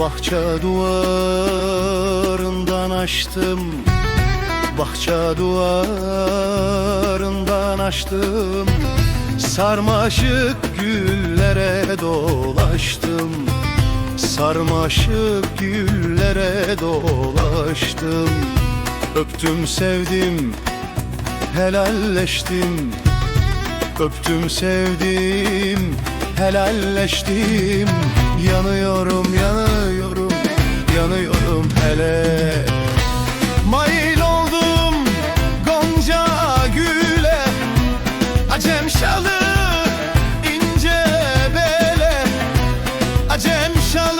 Bahçe duvarından açtım. Bahçe duvarından açtım. Sarmaşık güllere dolaştım. Sarmaşık güllere dolaştım. Öptüm sevdim helalleştim. Öptüm sevdim helalleştim şalı ince bele Acem şalı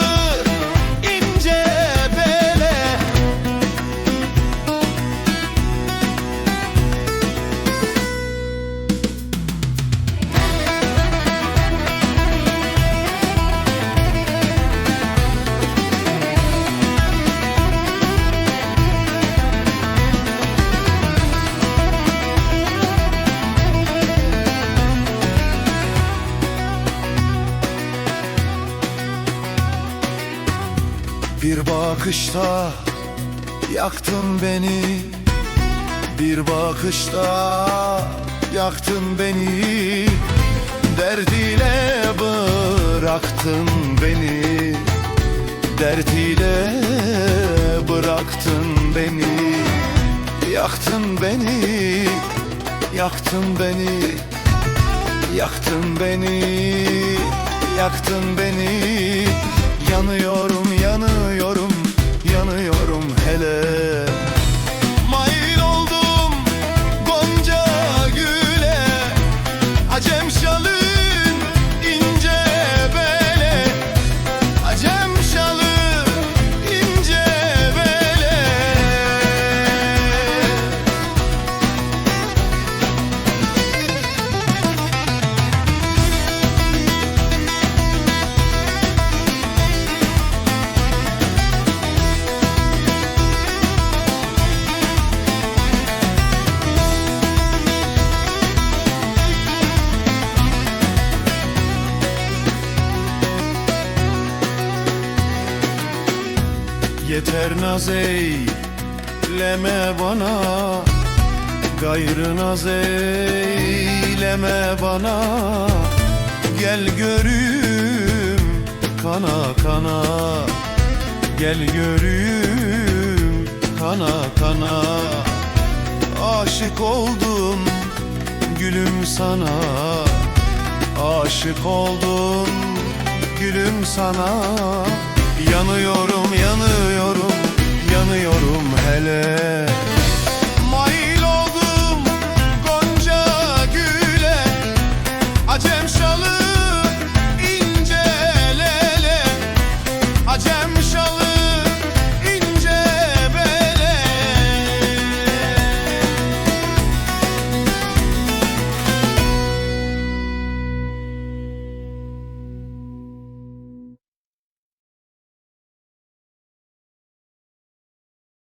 Bir bakışta yaktın beni. Bir bakışta yaktın beni. Derdiyle bıraktın beni. Derdiyle bıraktın beni. Yaktın beni Yaktın beni. Yaktın beni Yaktın beni. Yanıyorum yanıyorum Yeter naz eyleme bana Gayrı naz eyleme bana. Gel görüm kana kana Gel görüm kana kana. Aşık oldum gülüm sana Aşık oldum gülüm sana Yanıyorum yanıyorum yanıyorum hele